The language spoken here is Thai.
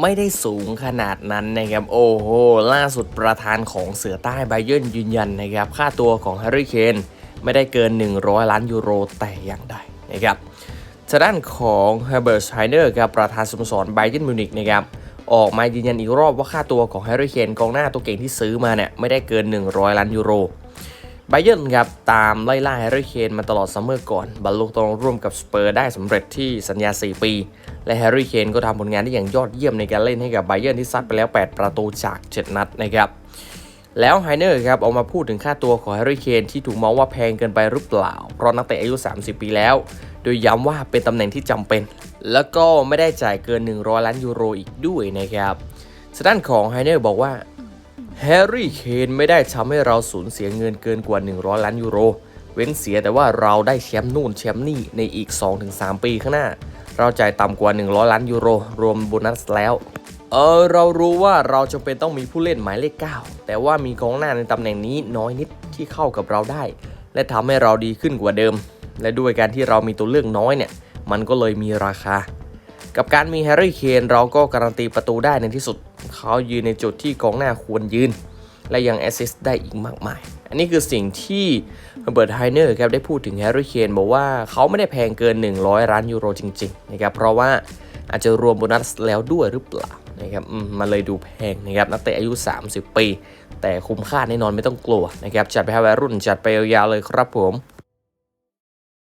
ไม่ได้สูงขนาดนั้นนะครับ โอ้โห ล่าสุดประธานของเสือใต้ไบเยนยืนยันนะครับ ค่าตัวของแฮร์รี่เคนไม่ได้เกิน 100 ล้านยูโรแต่อย่างใดนะครับทางด้านของเฮเบอร์ตไชเนอร์ครับประธานสโมสรไบเยนมิวนิกนะครับออกมายืนยันอีกรอบว่าค่าตัวของแฮร์รี่เคนกองหน้าตัวเก่งที่ซื้อมาเนี่ยไม่ได้เกิน 100 ล้านยูโร ไบเยนครับตามไล่ล่าแฮร์รี่เคนมาตลอดซัมเมอร์ก่อน บรรลุตรงร่วมกับสเปอร์ได้สำเร็จที่สัญญา 4 ปี และแฮร์รี่เคนก็ทำผลงานได้อย่างยอดเยี่ยมในการเล่นให้กับไบเยนที่ซัดไปแล้ว 8 ประตูจาก 7 นัดนะครับแล้วไฮเนอร์ครับออกมาพูดถึงค่าตัวของแฮร์รี่เคนที่ถูกมองว่าแพงเกินไปหรือเปล่า เพราะนักเตะอายุ 30 ปีแล้ว โดยย้ำว่าเป็นตำแหน่งที่จำเป็น แล้วก็ไม่ได้จ่ายเกิน 100 ล้านยูโรอีกด้วยนะครับทางด้านของไฮเนอร์บอกว่า แฮร์รี่เคนไม่ได้ทำให้เราสูญเสียเงินเกินกว่า 100 ล้านยูโร เว้นเสียแต่ว่าเราได้แชมป์นู่นแชมป์นี่ในอีก 2-3 ปีข้างหน้า เราจ่ายต่ำกว่า 100 ล้านยูโร รวมโบนัสแล้วเออเรารู้ว่าเราจำเป็นต้องมีผู้เล่นหมายเลข 9 แต่ว่ามีกองหน้าในตำแหน่งนี้น้อยนิดที่เข้ากับเราได้ และทำให้เราดีขึ้นกว่าเดิม และด้วยการที่เรามีตัวเลือกน้อยเนี่ย มันก็เลยมีราคา กับการมีแฮร์รี่เคนเราก็การันตีประตูได้ในที่สุด เขายืนในจุดที่กองหน้าควรยืน และยังแอสซิสต์ได้อีกมากมาย อันนี้คือสิ่งที่เบิร์ตไฮเนอร์ครับได้พูดถึงแฮร์รี่เคนบอกว่าเขาไม่ได้แพงเกิน 100 ล้านยูโรจริงๆนะครับเพราะว่าอาจจะรวมโบนัสแล้วด้วยหรือเปล่านะครับมมันเลยดูแพงนะครับนักเตะอายุ 30 ปี แต่คุ้มค่าแน่นอนไม่ต้องกลัวนะครับจัดไปให้วัยรุ่นจัดไปยาวๆเลยครับผม